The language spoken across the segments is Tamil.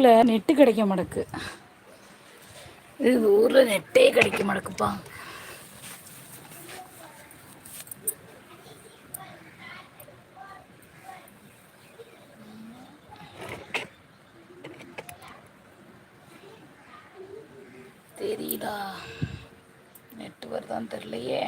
ஊரில் நெட்டு கிடைக்க மாட்டேக்கு. இது ஊரில் நெட்டே கிடைக்க மாட்டேக்குப்பா. தெரியுதா? நெட்டு வருதான்னு தெரியலையே.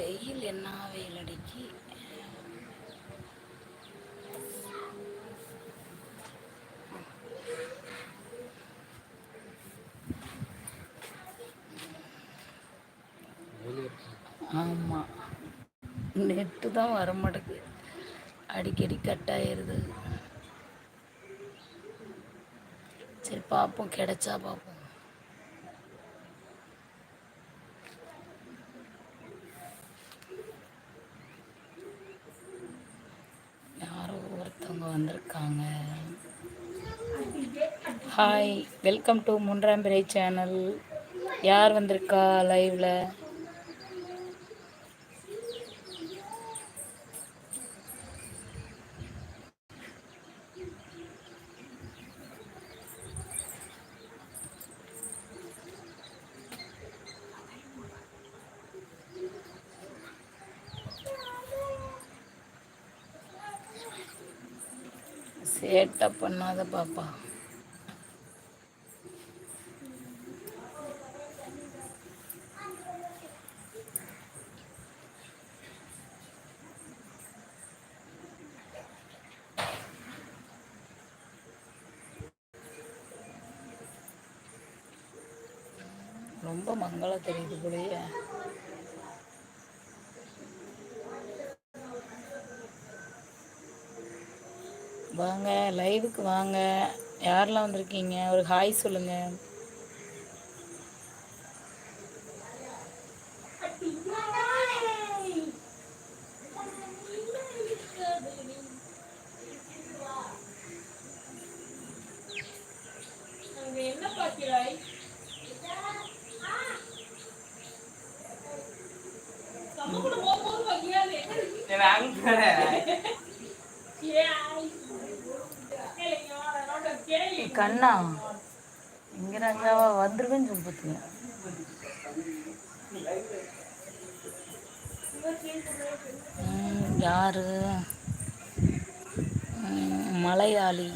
வெயில் என்ன வெயில் அடிக்கி? ஆமாம் நெட்டு தான் வர மாட்டேங்குது. அடிக்கடி கட் ஆயிடுது சரி பார்ப்போம் கிடைச்சா பார்ப்போம் யாரோ ஒருத்தவங்க வந்திருக்காங்க ஹாய் வெல்கம் டு மூன்றாம் பிறை சேனல் யார் வந்திருக்கா லைவ்ல சேட்டை பண்ணாத பாப்பா. ரொம்ப தெரியுது போலயே. வாங்க லைவுக்கு வாங்க. யாரெல்லாம் வந்திருக்கீங்க? ஒரு ஹாய் சொல்லுங்கள் அண்ணா இங்க ராஜாவா வந்துருவேன்னு சொல்லி பார்த்தீங்க யாரு? மலையாளி.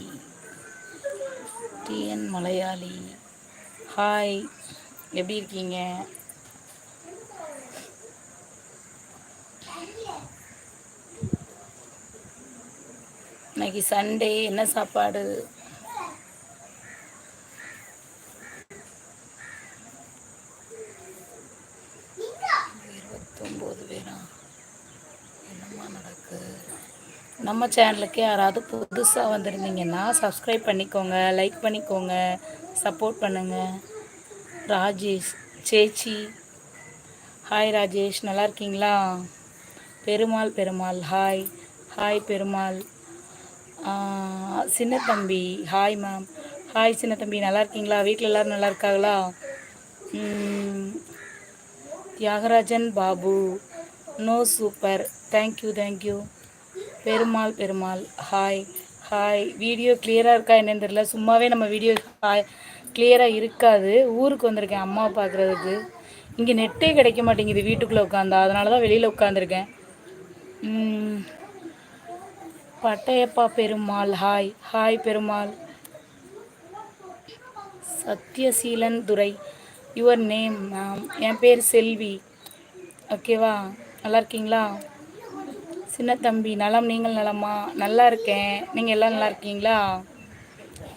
டிஎன் மலையாளி. ஹாய். எப்படி இருக்கீங்க? இன்னைக்கு சண்டே. என்ன சாப்பாடு இருபத்தொம்போது பேரா என்னம்மா நடக்கு நம்ம சேனலுக்கு யாராவது புதுசாக வந்திருந்தீங்கன்னா சப்ஸ்கிரைப் பண்ணிக்கோங்க லைக் பண்ணிக்கோங்க சப்போர்ட் பண்ணுங்கள் ராஜேஷ் சேச்சி. ஹாய் ராஜேஷ். நல்லா இருக்கீங்களா? Perumal Perumal. Hi hi Perumal. சின்ன தம்பி. ஹாய் மேம் ஹாய் சின்ன தம்பி. நல்லா இருக்கீங்களா? வீட்டில் எல்லோரும் நல்லா இருக்காங்களா? Thiyagarajan Babu. No super thank you thank you Perumal Perumal. Hi hi video கிளியராக இருக்கா என்னன்னு தெரியல. சும்மாவே நம்ம வீடியோ ஹாய் கிளியராக இருக்காது. ஊருக்கு வந்திருக்கேன் அம்மா பார்க்குறதுக்கு. இங்கே நெட்டே கிடைக்க மாட்டேங்குது வீட்டுக்குள்ளே உட்காந்தா அதனால தான் வெளியில் உட்காந்துருக்கேன் பட்டையப்பா Perumal. Hi hi Perumal. Sathyaseelan Durai. Your name ma'am என் பேர் செல்வி. ஓகேவா நல்லா இருக்கீங்களா? சின்ன தம்பி நலம் நீங்கள் நலமா? நல்லா இருக்கேன். நீங்கள் எல்லாம் நல்லா இருக்கீங்களா?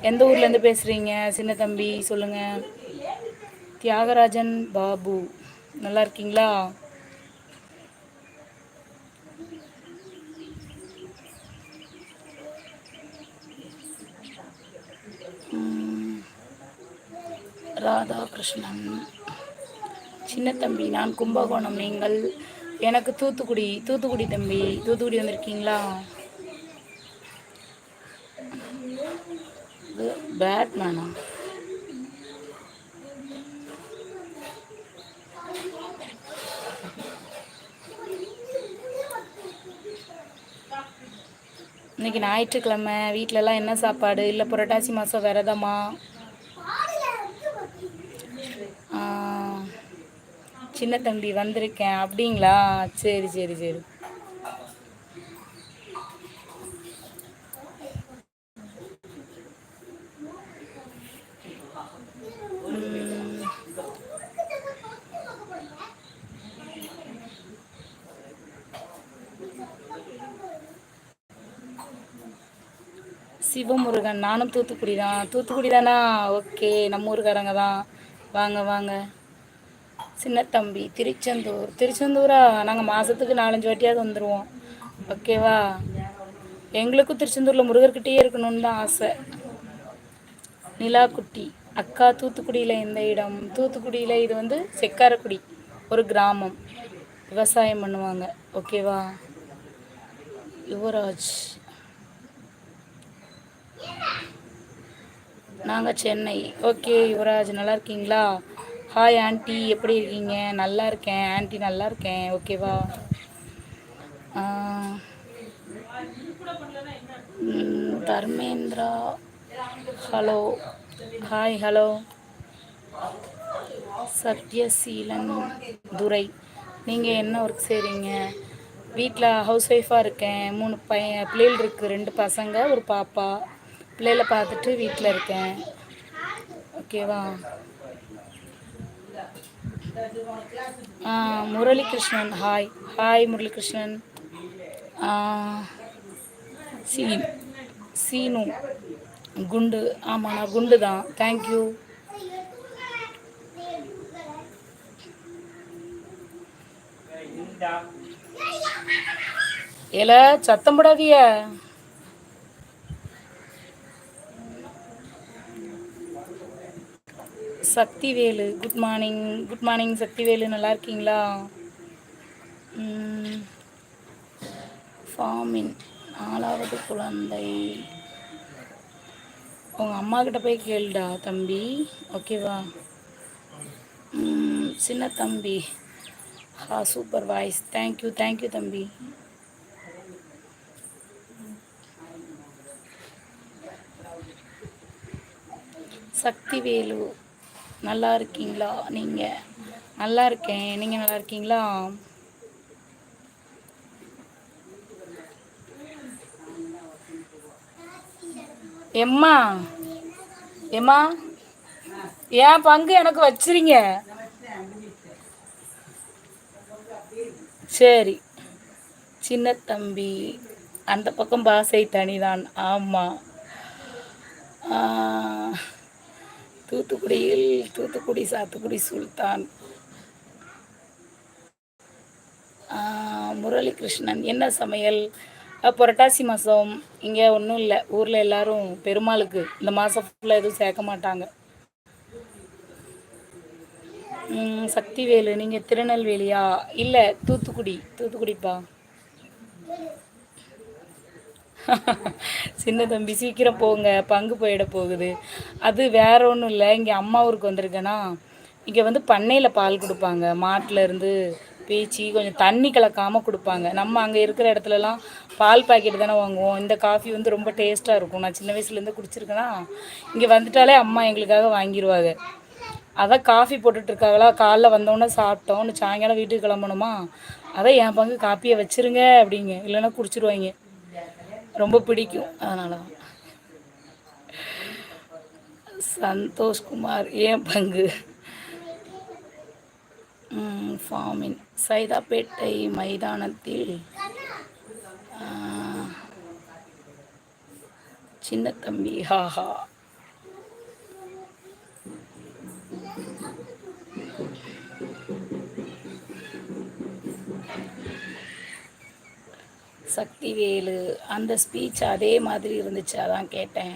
எந்த ஊர்லேருந்து பேசுகிறீங்க சின்ன தம்பி சொல்லுங்கள் தியாகராஜன் பாபு நல்லா இருக்கீங்களா? ராதாகிருஷ்ணன். சின்ன தம்பி நான் கும்பகோணம். நீங்கள் எனக்கு தூத்துக்குடி தூத்துக்குடி தம்பி தூத்துக்குடி வந்திருக்கீங்களா? பேட்மேனா? இன்னைக்கு ஞாயிற்றுக்கிழமை வீட்டிலலாம் என்ன சாப்பாடு? இல்லை புரட்டாசி மாதம் விரதமா? சின்ன தம்பி வந்திருக்கேன். அப்படிங்களா? சரி சரி சரி. சிவமுருகன் நானும் தூத்துக்குடி தான் தூத்துக்குடி தானா ஓகே நம்ம ஊருக்காரங்க தான். வாங்க வாங்க. சின்ன தம்பி திருச்செந்தூர். திருச்செந்தூரா? நாங்கள் மாதத்துக்கு நாலஞ்சு வாட்டியாவது வந்துடுவோம் ஓகேவா? எங்களுக்கும் திருச்செந்தூரில் முருகர்கிட்டயே இருக்கணும்னு தான் ஆசை. நிலாக்குட்டி. அக்கா தூத்துக்குடியில் எந்த இடம். தூத்துக்குடியில் இது வந்து செக்காரக்குடி ஒரு கிராமம். விவசாயம் பண்ணுவாங்க. ஓகேவா? யுவராஜ். நாங்கள் சென்னை. ஓகே யுவராஜ் நல்லா இருக்கீங்களா? ஹாய் ஆண்டி எப்படி இருக்கீங்க? நல்லா இருக்கேன். ஆண்டி நல்லா இருக்கேன். ஓகேவா Dharmendra. Hello hi hello Sathyaseelan Durai. நீங்கள் என்ன ஒர்க் செய்கிறீங்க வீட்டில் ஹவுஸ் ஒய்ஃபாக இருக்கேன். மூணு பையன் பிள்ளைகள் இருக்குது ரெண்டு பசங்க ஒரு பாப்பா. பிள்ளைகளை பார்த்துட்டு வீட்டில் இருக்கேன். ஓகேவா Muralikrishnan. Hi hi Muralikrishnan. Krishnan சீன். சீனு. குண்டு. ஆமாம் நான் குண்டு தான். தேங்க்யூ ஏல சத்தம் போடாதிய Sakthivelu good morning good morning Sakthivelu நல்லா இருக்கீங்களா? ம், ஃபார்மின் நாலாவது குழந்தை. உங்கள் அம்மா கிட்ட போய் கேளுடா தம்பி. ஓகேவா சின்ன தம்பி. ஹா சூப்பர் வாய்ஸ் தேங்க்யூ தேங்க்யூ தம்பி. சக்திவேலு. நல்லா இருக்கீங்களா? நீங்கள் நல்லா இருக்கேன். நீங்கள் நல்லா இருக்கீங்களா? எம்மா எம்மா ஏன் பங்கு எனக்கு வச்சிருங்க? சரி. சின்ன தம்பி அந்த பக்கம் பாசை தனிதான் ஆமாம் தூத்துக்குடியில் தூத்துக்குடி சாத்துக்குடி சுல்தான். முரளி கிருஷ்ணன் என்ன சமையல்? புரட்டாசி மாதம் இங்கே ஒன்றும் இல்லை. ஊரில் எல்லாரும் பெருமாளுக்கு. இந்த மாதம் ஃபுல்லாக எதுவும் சேர்க்க மாட்டாங்க. சக்திவேலு நீங்கள் திருநெல்வேலியா? இல்லை தூத்துக்குடி. தூத்துக்குடிப்பா. சின்ன தம்பி சீக்கிரம் போங்க பங்கு போயிட போகுது. அது வேற ஒன்றும் இல்லை. இங்கே அம்மா ஊருக்கு வந்திருக்கேன்னா இங்கே வந்து பண்ணையில் பால் கொடுப்பாங்க. மாட்டுல இருந்து பீச்சி கொஞ்சம் தண்ணி கலக்காமல் கொடுப்பாங்க. நம்ம அங்கே இருக்கிற இடத்துலலாம் பால் பாக்கெட் தானே வாங்குவோம். இந்த காஃபி வந்து ரொம்ப டேஸ்ட்டாக இருக்கும். நான் சின்ன வயசுலேருந்து குடிச்சிருக்கேன்னா இங்கே வந்துட்டாலே அம்மா எங்களுக்காக வாங்கிடுவாங்க அதான் காஃபி போட்டுட்ருக்காங்களா காலைல வந்தோடனே சாப்பிட்டோம். இன்னும் சாயங்காலம் வீட்டுக்கு கிளம்பணுமா? அதான் என் பங்கு காப்பியை வச்சிருங்க அப்படிங்க. இல்லைன்னா குடிச்சிருவாங்க. ரொம்ப பிடிக்கும். அதனால தான் சந்தோஷ்குமார் ஏன் பங்கு? ஃபார்மின். சைதாப்பேட்டை மைதானத்தில் சின்ன தம்பி ஹாஹா சக்திவேலு அந்த ஸ்பீச் அதே மாதிரி இருந்துச்சு அதான் கேட்டேன்.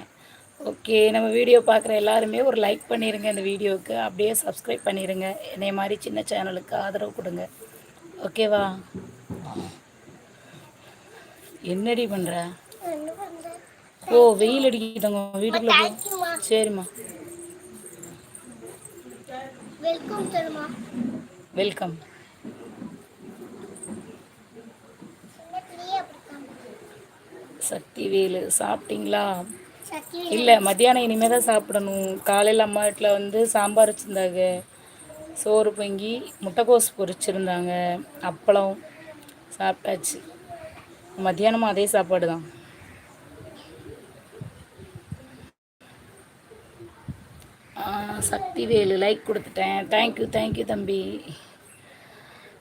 ஓகே நம்ம வீடியோ பார்க்குற எல்லாருமே ஒரு லைக் பண்ணிடுங்க இந்த வீடியோவுக்கு அப்படியே சப்ஸ்கிரைப் பண்ணிடுங்க என்னைய மாதிரி சின்ன சேனலுக்கு ஆதரவு கொடுங்க. ஓகேவா என்னடி பண்ணுற ஓ வெயில் அடிக்குதுங்க. வீட்டுக்குள்ளே சரிம்மா. வெல்கம் வெல்கம் சக்திவேலு சாப்பிட்டீங்களா? இல்லை மத்தியானம் இனிமேல் தான் சாப்பிடணும். காலையில் அம்மா வீட்டில் வந்து சாம்பார் வச்சுருந்தாங்க. சோறு பொங்கி முட்டைக்கோஸ் பொரிச்சிருந்தாங்க. அப்பளம் சாப்பிட்டாச்சு. மத்தியானமும் அதே சாப்பாடு தான். சக்திவேலு லைக் கொடுத்துட்டேன். தேங்க்யூ தேங்க்யூ தம்பி.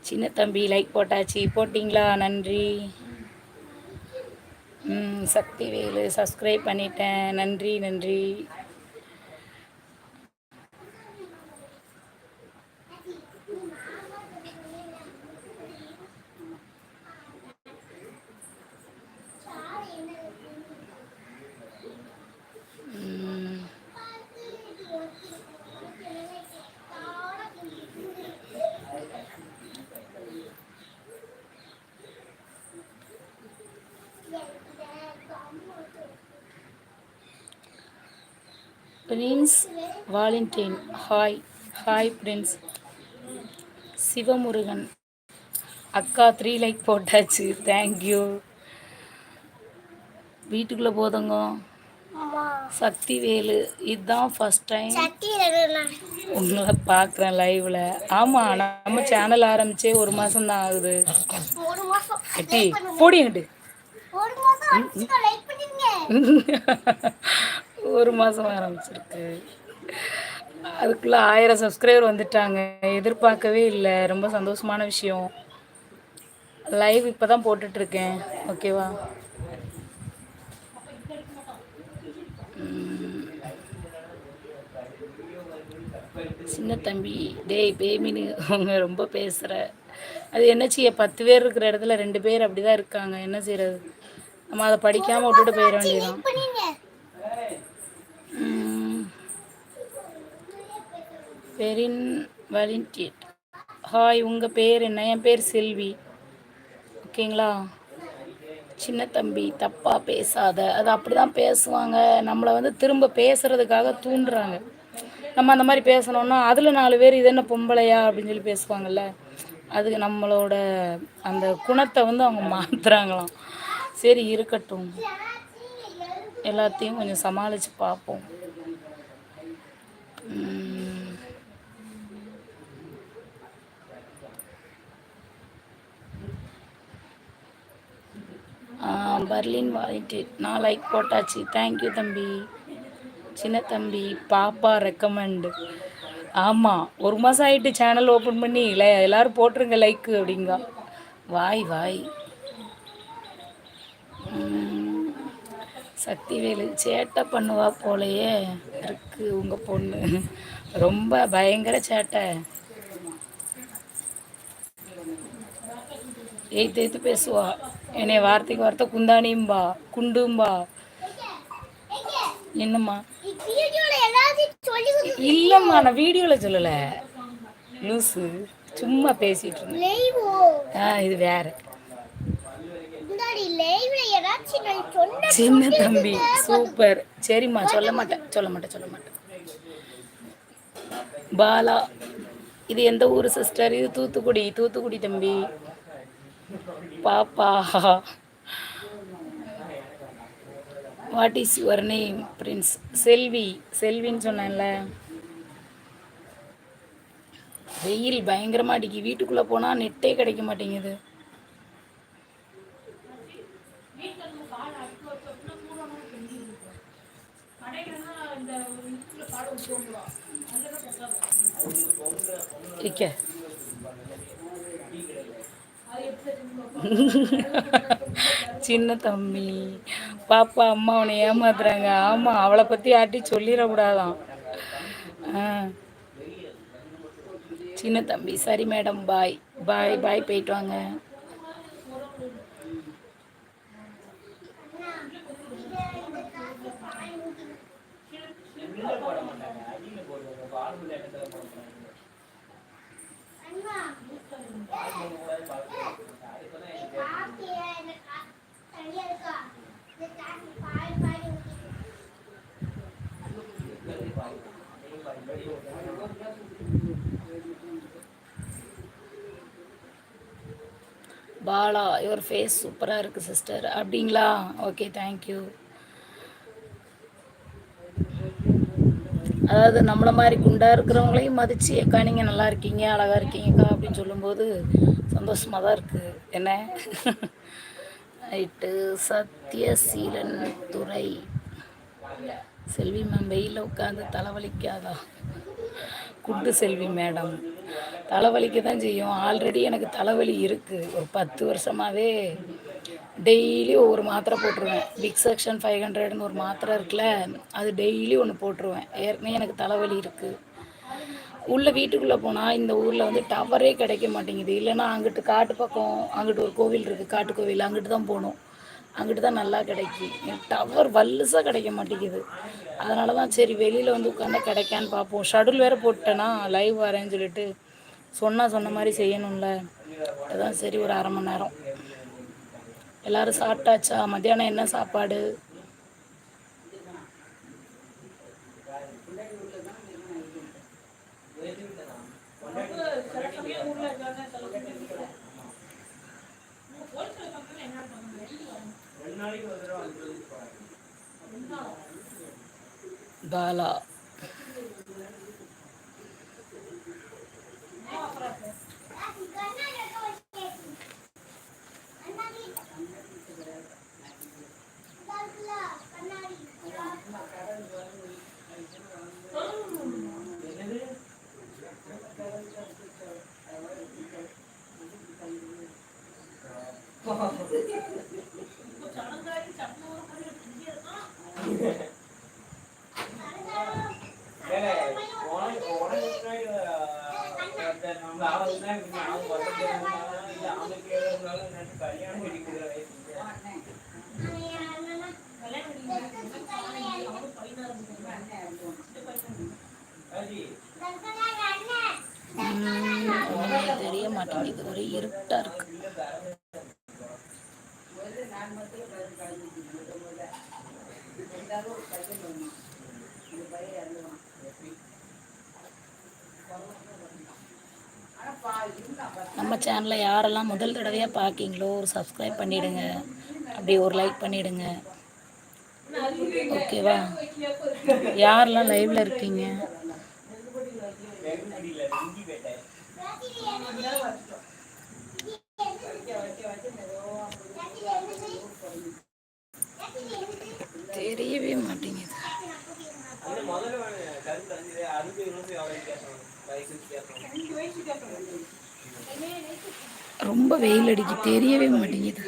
சின்ன தம்பி லைக் போட்டாச்சு. போட்டிங்களா? நன்றி. சக்திவேலு சப்ஸ்கிரைப் பண்ணிட்டேன். நன்றி நன்றி. Prince Valentine hi. Hi Prince. Sivamurugan. அக்கா த்ரீ லைக் போட்டாச்சு. தேங்க்யூ வீட்டுக்குள்ளே போதுங்க. சக்தி வேலு இதுதான் ஃபஸ்ட் டைம் உங்களை பார்க்குறேன் லைவில் ஆமாம் நம்ம சேனல் ஆரம்பிச்சே ஒரு மாதம் தான் ஆகுது எட்டி போடிங்கிட்டு ஒரு மாதம் ஆரம்பிச்சிருக்கு. அதுக்குள்ளே ஆயிரம் சப்ஸ்கிரைபர் வந்துட்டாங்க. எதிர்பார்க்கவே இல்லை. ரொம்ப சந்தோஷமான விஷயம். லைவ் இப்போ தான் போட்டுட்ருக்கேன் ஓகேவா சின்ன தம்பி டேய் பேமினு அவங்க ரொம்ப பேசுகிற அது என்ன செய்ய? பத்து பேர் இருக்கிற இடத்துல ரெண்டு பேர் அப்படி தான் இருக்காங்க. என்ன செய்கிறது நம்ம அதை படிக்காமல் விட்டுட்டு போயிட வேண்டியதான் பெரின் வலின்டியட் ஹாய் உங்கள் பேர் என்ன? என் பேர் செல்வி. ஓகேங்களா? சின்ன தம்பி தப்பாக பேசாத. அது அப்படி தான் பேசுவாங்க. நம்மளை வந்து திரும்ப பேசுகிறதுக்காக தூண்டுறாங்க. நம்ம அந்த மாதிரி பேசணுன்னா அதில் நாலு பேர் இது என்ன பொம்பளையா அப்படின்னு சொல்லி பேசுவாங்கல்ல? அதுக்கு நம்மளோட அந்த குணத்தை வந்து அவங்க மாற்றுறாங்களாம் சரி இருக்கட்டும். எல்லாத்தையும் கொஞ்சம் சமாளித்து பார்ப்போம். பர்லின் வாங்கிட்டு நான் லைக் போட்டாச்சு. தேங்க்யூ தம்பி. சின்ன தம்பி பாப்பா ரெக்கமெண்டு ஆமாம் ஒரு மாதம் ஆயிட்டு சேனல் ஓப்பன் பண்ணி இல்லை எல்லோரும் போட்டுருங்க லைக்கு அப்படிங்க. வாய் வாய். சக்திவேலு சேட்டை பண்ணுவா போலயே இருக்கு உங்கள் பொண்ணு. ரொம்ப பயங்கர சேட்டை. எய்த்து எய்த்து பேசுவா. என்னை வார்த்தைக்கு வார்த்தை குந்தானியும்பா குண்டும்பா. என்னம்மா? இல்லைம்மா நான் வீடியோவில் சொல்லலை. லூஸு சும்மா பேசிகிட்டு இருந்தேன். ஆ இது வேற. சின்ன தம்பி சூப்பர் சரிம்மா சொல்ல மாட்டேன் சொல்ல மாட்டேன் சொல்ல மாட்டேன். பாலா இது எந்த ஊர் சிஸ்டர் இது தூத்துக்குடி தூத்துக்குடி தம்பி. பாப்பா. What is your name Prince Selvi செல்வின்னு சொன்னேன்ல. வெயில் பயங்கரமாக அடிக்கி வீட்டுக்குள்ளே போனால் நெட்டே கிடைக்க மாட்டேங்குது. இக்க சின்ன தம்பி பாப்பா அம்மா அவனை ஏமாத்துறாங்க ஆமாம் அவளை பற்றி யார்ட்டையும் சொல்லிடக்கூடாதான் ஆ சின்ன தம்பி சரி மேடம் பாய் பாய் பாய் போயிட்டு வாங்க பாலா யுவர் ஃபேஸ் சூப்பராக இருக்குது சிஸ்டர் அப்படிங்களா? ஓகே தேங்க்யூ அதாவது நம்மளை மாதிரி குண்டாக இருக்கிறவங்களையும் மதித்து அக்கா நீங்கள் நல்லா இருக்கீங்க அழகாக இருக்கீங்கக்கா அப்படின்னு சொல்லும்போது சந்தோஷமாக தான் இருக்குது என்ன? ரைட்டு சத்யசீலன் துறை. செல்வி மேம் வெயிலில் உட்காந்து தலைவலிக்காதா? குட்டு செல்வி மேடம். தலைவலிக்க தான் செய்யும். ஆல்ரெடி எனக்கு தலைவலி இருக்குது ஒரு பத்து வருஷமாகவே டெய்லி ஒவ்வொரு மாத்திரை போட்டுருவேன். பிக் செக்ஷன் ஃபைவ் ஹண்ட்ரட்னு ஒரு மாத்திரை இருக்குல்ல அது டெய்லி ஒன்று போட்டுருவேன். ஏற்கனவே எனக்கு தலைவலி இருக்குது உள்ளே வீட்டுக்குள்ளே போனால் இந்த ஊரில் வந்து டவரே கிடைக்க மாட்டேங்குது. இல்லைன்னா அங்கிட்டு காட்டு பக்கம் அங்கிட்டு ஒரு கோவில் இருக்குது காட்டு கோவில் அங்கிட்டு தான் போகணும். அங்கிட்டு தான் நல்லா கிடைக்கும் டவர் வல்லுசாக கிடைக்க மாட்டேங்குது. அதனால தான் சரி வெளியில் வந்து உட்காந்தா கிடைக்கான்னு பார்ப்போம். ஷடுல் வேறு போட்டேன்னா லைவ் வரேன்னு சொல்லிட்டு சொன்னால் சொன்ன மாதிரி செய்யணும்ல. அதான் சரி ஒரு அரை மணி நேரம். எல்லோரும் சாப்பிட்டாச்சா? மத்தியானம் என்ன சாப்பாடு? பாலா நம்ம சேனலில் யாரெல்லாம் முதல் தடவையாக பார்க்கிங்களோ ஒரு சப்ஸ்கிரைப் பண்ணிவிடுங்க அப்படி ஒரு லைக் பண்ணிவிடுங்க ஓகேவா யாரெல்லாம் லைவில் இருக்கீங்க தெரியவே மாட்டேங்குது ரொம்ப வெயில் அடிக்கு தெரியவே மாட்டேங்குது.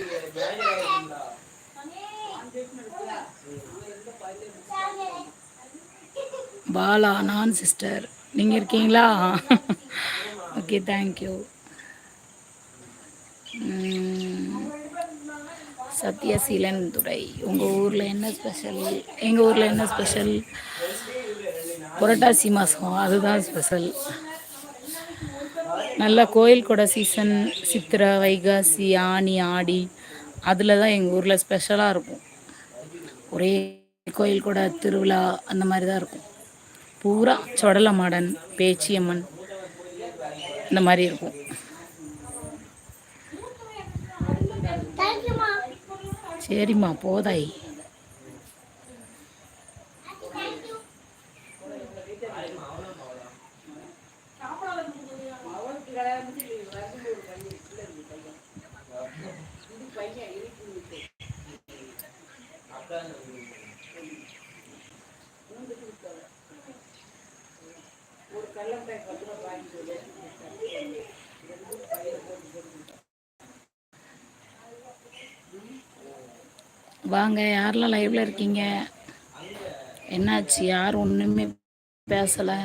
பாலா நான் சிஸ்டர் நீங்கள் இருக்கீங்களா? ஓகே தேங்க்யூ சத்யசீலன் துறை உங்கள் ஊரில் என்ன ஸ்பெஷல் எங்கள் ஊரில் என்ன ஸ்பெஷல் புரட்டாசி மாதம் அதுதான் ஸ்பெஷல் நல்ல கோயில் கூட சீசன் சித்திரை வைகாசி ஆனி ஆடி அதில் தான் எங்கள் ஊரில் ஸ்பெஷலாக இருக்கும். ஒரே கோயில் கூட திருவிழா அந்த மாதிரி தான் இருக்கும். பூரா சொடல மாடன் பேச்சியம்மன் இந்த மாதிரி இருக்கும். சரிம்மா போதாய். வாங்க. யாரெல்லாம் லைவ்ல இருக்கீங்க? என்னாச்சு? யார் ஒன்றுமே பேசலை.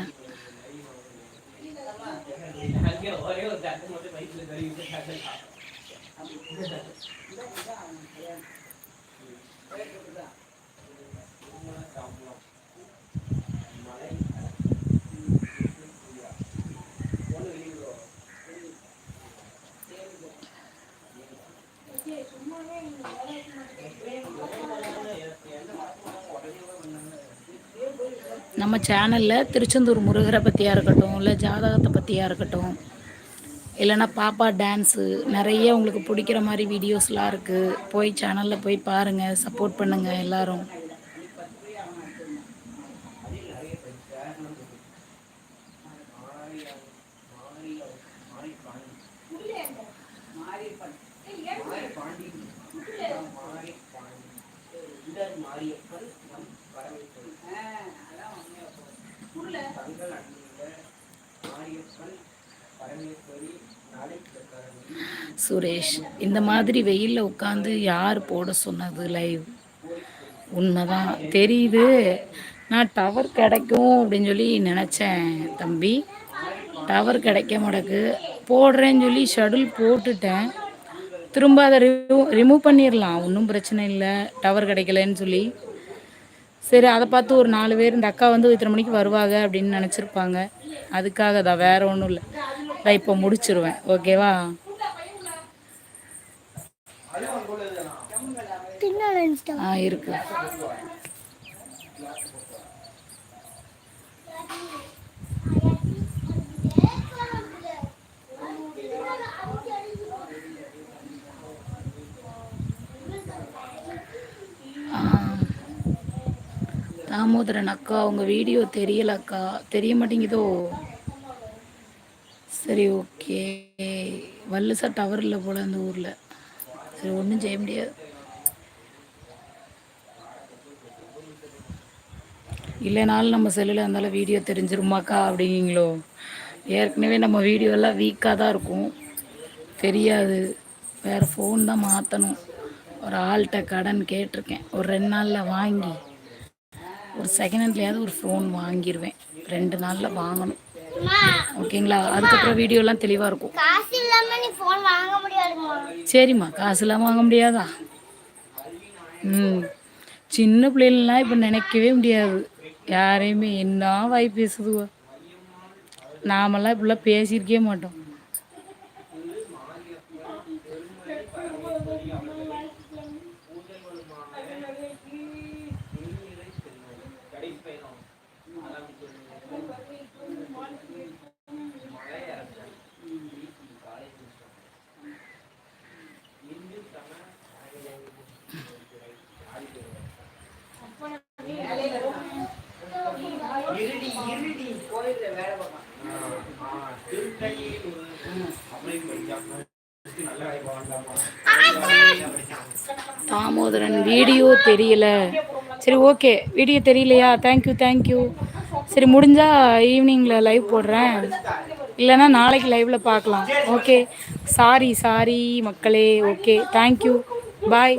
நம்ம சேனலில் திருச்செந்தூர் முருகரை பற்றியாக இருக்கட்டும் இல்லை ஜாதகத்தை பற்றியாக இருக்கட்டும் இல்லைன்னா பாப்பா டான்ஸு நிறைய உங்களுக்கு பிடிக்கிற மாதிரி வீடியோஸ்லாம் இருக்குது போய் சேனலில் போய் பாருங்கள் சப்போர்ட் பண்ணுங்கள் எல்லோரும். சுரேஷ் இந்த மாதிரி வெயிலில் உட்காந்து யார் போட சொன்னது லைவ் உண்மைதான். தெரியுது. நான் டவர் கிடைக்கும் அப்படின்னு சொல்லி நினச்சேன் தம்பி. டவர் கிடைக்க மாட்டேக்கு போடுறேன்னு சொல்லி ஷெடியூல் போட்டுட்டேன். திரும்ப அதை ரிமூவ் ரிமூவ் பண்ணிடலாம். ஒன்றும் பிரச்சனை இல்லை. டவர் கிடைக்கலன்னு சொல்லி. சரி அதை பார்த்து ஒரு நாலு பேர் இந்த அக்கா வந்து இத்தனை மணிக்கு வருவாங்க அப்படின்னு நினச்சிருப்பாங்க. அதுக்காக தான் வேறு ஒன்றும் இல்லை. நான் இப்போ முடிச்சிருவேன். ஓகேவா ஆ இருக்கு. தாமோதரன் அக்கா உங்கள் வீடியோ தெரியல அக்கா. தெரிய மாட்டேங்குதோ? சரி ஓகே. வல்லுசா டவர் இல்லை போல் அந்த ஊரில். சரி ஒன்றும் செய்ய முடியாது. இல்லைனாலும் நம்ம செல்லில் இருந்தாலும் வீடியோ தெரிஞ்சிருமாக்கா அப்படிங்களோ ஏற்கனவே நம்ம வீடியோலாம் வீக்காக தான் இருக்கும். தெரியாது. வேறு ஃபோன் தான் மாற்றணும் ஒரு ஆள்கிட்ட கடன் கேட்டிருக்கேன். ஒரு ரெண்டு நாளில் வாங்கி ஒரு செகண்ட் ஹேண்ட்லேயாவது ஒரு ஃபோன் வாங்கிடுவேன் ரெண்டு நாளில் வாங்கணும். ஓகேங்களா அதுக்கப்புறம் வீடியோலாம் தெளிவாக இருக்கும். சரிம்மா. காசு இல்லாமல் வாங்க முடியாதா? ம். சின்ன பிள்ளைகள்லாம் இப்போ நினைக்கவே முடியாது. யாரையுமே என்ன வாய் பேசுதுவோ? நாமெல்லாம் இப்படிலாம் பேசியிருக்கவே மாட்டோம். சகோதரன் வீடியோ தெரியல. சரி ஓகே. வீடியோ தெரியலையா? தேங்க்யூ தேங்க்யூ சரி முடிஞ்சால் ஈவினிங்கில் லைவ் போடுறேன். இல்லைன்னா நாளைக்கு லைவில் பார்க்கலாம். ஓகே சாரி சாரி மக்களே. ஓகே தேங்க்யூ பாய்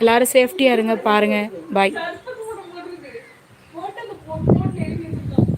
எல்லோரும் சேஃப்டியாக இருங்க பாருங்கள் பாய்